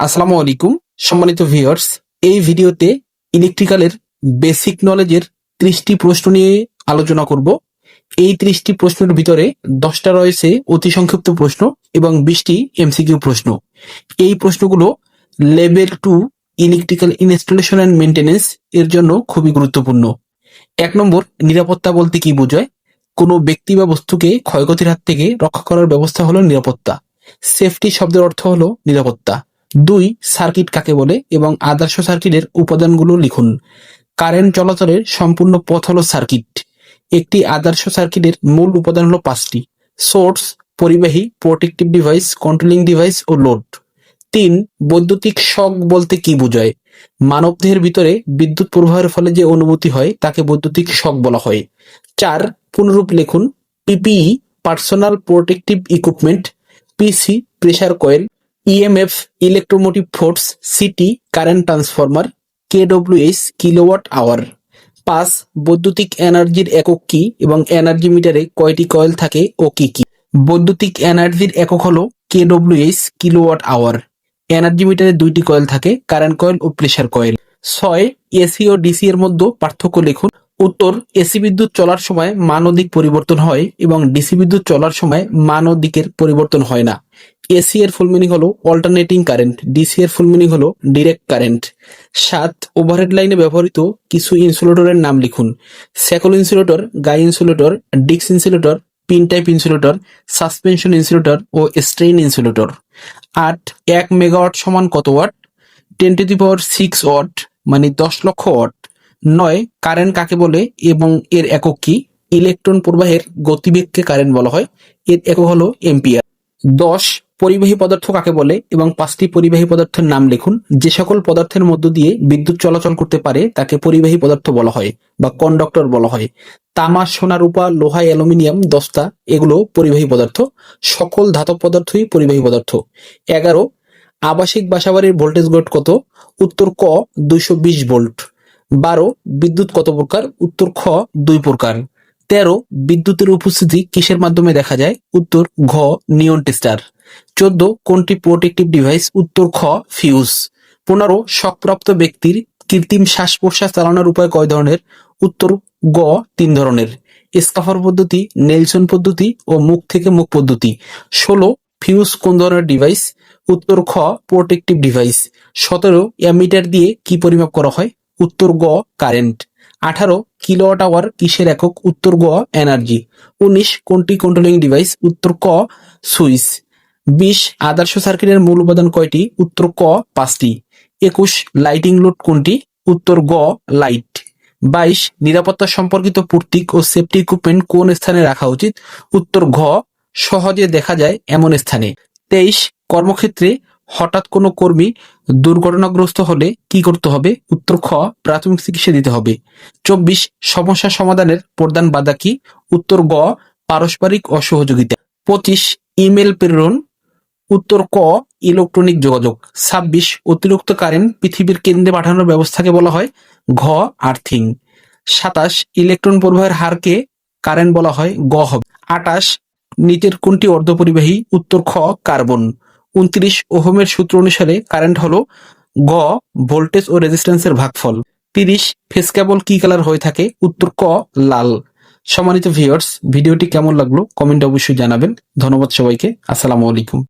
আসসালামু আলাইকুম, সম্মানিত ভিউয়ার্স এই ভিডিওতে ইলেকট্রিক্যালের বেসিক নলেজের ত্রিশটি প্রশ্ন নিয়ে আলোচনা করব। এই ত্রিশটি প্রশ্নের ভিতরে দশটা রয়েছে অতি সংক্ষিপ্ত প্রশ্ন এবং বিশটি এমসিকিউ প্রশ্ন। এই প্রশ্নগুলো level two electrical installation and maintenance এর জন্য খুবই গুরুত্বপূর্ণ। এক নম্বর, নিরাপত্তা বলতে কি বোঝায়? কোনো ব্যক্তি বা বস্তুকে ক্ষয়ক্ষতির হাত থেকে রক্ষা করার ব্যবস্থা হলো নিরাপত্তা। সেফটি শব্দের অর্থ হলো নিরাপত্তা। দুই সার্কিট কাকে বলে এবং আদর্শ সার্কিটের উপাদানগুলো লিখুন। কারেন্ট চলাচলের সম্পূর্ণ পথ হলো সার্কিট। একটি আদর্শ সার্কিটের মূল উপাদান হলো পাঁচটি। সোর্স, পরিবাহী, প্রোটেক্টিভ ডিভাইস, কন্ট্রোলিং ডিভাইস ও লোড। তিন, বৈদ্যুতিক শক বলতে কি বোঝায়? মানবদেহের ভিতরে বিদ্যুৎ প্রবাহের ফলে যে অনুভূতি হয়, তাকে বৈদ্যুতিক শক বলা হয়। চার, পুনরূপ লিখুন, PPE, personal protective equipment, PC, pressure coil EMF electromotive force CT current transformer KWS kilowatt hour পাঁচ বৈদ্যুতিক এনার্জির একক কি এবং এনার্জি মিটারে কয়টি কয়েল থাকে ও কি কি? বৈদ্যুতিক এনার্জির একক হলো কেডব্লিউএস কিলোওয়াট আওয়ার এনার্জি মিটারে দুইটি কয়েল থাকে, কারেন্ট কয়েল ও প্রেসার কয়েল। ছয়, এসি ও ডিসি এর মধ্যে পার্থক্য লিখুন। উত্তর, এসি বিদ্যুৎ চলার সময় মান ও দিক পরিবর্তন হয় এবং ডিসি বিদ্যুৎ চলার সময় মান ও দিকের পরিবর্তন হয় না। এসি এর ফুল মিনিং হলো অল্টারনেটিং কারেন্ট ডিসি এর ফুল মিনিং হলো ডিরেক্ট কারেন্ট সাত ওভারহেড লাইনে ব্যবহৃত কিছু ইনসুলেটরের নাম লিখুন। স্যাকল ইনসুলেটর গাই ইনসুলেটর ডিক্স insulator pin type insulator suspension insulator ও স্ট্রেইন ইনসুলেটর আট, এক মেগাওয়াট সমান কত watt ten to the power six watt মানে দশ লক্ষ ওয়াট নয় কারেন্ট কাকে বলে এবং এর একক কি? ইলেকট্রন প্রবাহের গতিবেগকে কারেন্ট বলা হয়। এর একক হলো এম্পিয়ার দশ পরিবাহী পদার্থ কাকে বলে এবং পাঁচটি পরিবাহী পদার্থের নাম লিখুন। যে সকল পদার্থের মধ্য দিয়ে বিদ্যুৎ চলাচল করতে পারে, তাকে পরিবাহী পদার্থ বলা হয় বা কন্ডাক্টর বলা হয়। তামা, সোনা, রূপা, লোহা, অ্যালুমিনিয়াম, দস্তা, এগুলো পরিবাহী পদার্থ। সকল ধাতব পদার্থই পরিবাহী পদার্থ। এগারো, আবাসিক বাসাবাড়ির ভোল্টেজ গ্রেড কত? উত্তর ক, দুইশো বিশ ভোল্ট বারো, বিদ্যুৎ কত প্রকার? উত্তর খ, দুই প্রকার। তেরো, বিদ্যুতের উপস্থিতি কিসের মাধ্যমে দেখা যায়? উত্তর ঘ, নিয়ন টেস্টার চোদ্দ, কোনটি প্রোটেক্টিভ ডিভাইস? উত্তর, খ, ফিউজ। পনেরো শকপ্রাপ্ত ব্যক্তির কৃত্রিম শ্বাস প্রশ্বাস চালানোর উপায় কয় ধরনের? উত্তর, গ, তিন ধরনের। স্কাফার পদ্ধতি, নেলসন পদ্ধতি ও মুখ থেকে মুখ পদ্ধতি। ষোলো, ফিউজ কোন ধরনের ডিভাইস? উত্তর, খ, প্রোটেক্টিভ ডিভাইস। সতেরো, অ্যামিটার দিয়ে কি পরিমাপ করা হয়? উত্তর, গ, কারেন্ট। আঠারো, কিলোওয়াট আওয়ার কিসের একক? উত্তর, গ, এনার্জি। উনিশ, কোনটি কন্ট্রোলিং ডিভাইস উত্তর, ক, সুইচ। বিশ আদর্শ সার্কিটের মূল উপাদান কয়টি? উত্তর ক, পাঁচটি। একুশ লাইটিং লোড কোনটি? উত্তর গ লাইট বাইশ, নিরাপত্তা সম্পর্কিত প্রতীক ও সেফটি ইকুইপমেন্ট কোন স্থানে রাখা উচিত? উত্তর ঘ, সহজে দেখা যায় এমন স্থানে। তেইশ, কর্মক্ষেত্রে হঠাৎ কোনো কর্মী দুর্ঘটনাগ্রস্ত হলে কি করতে হবে? উত্তর খ, প্রাথমিক চিকিৎসা দিতে হবে। চব্বিশ, সমস্যা সমাধানের প্রধান বাধা কি? উত্তর গ, পারস্পরিক অসহযোগিতা। পঁচিশ, ইমেল প্রেরণ উত্তর ক, ইলেকট্রনিক যোগাযোগ। ছাব্বিশ অতিরিক্ত কারেন্ট পৃথিবীর কেন্দ্রে পাঠানোর ব্যবস্থাকে বলা হয় ঘ, আর্থিং। সাতাশ, ইলেকট্রন প্রবাহের হারকে কারেন্ট বলা হয় গ হবে। আটাশ, নিচের কোনটি অর্ধপরিবাহী, উত্তর খ, কার্বন। উনত্রিশ, ওহমের সূত্র অনুসারে কারেন্ট হলো গ, ভোল্টেজ ও রেজিস্ট্যান্সের ভাগফল। তিরিশ, ফেস কেবল কি কালার হয়ে থাকে, উত্তর ক, লাল। সম্মানিত ভিউয়ার্স, ভিডিওটি কেমন লাগল, কমেন্টে অবশ্যই জানাবেন। ধন্যবাদ সবাইকে, আসসালামু আলাইকুম।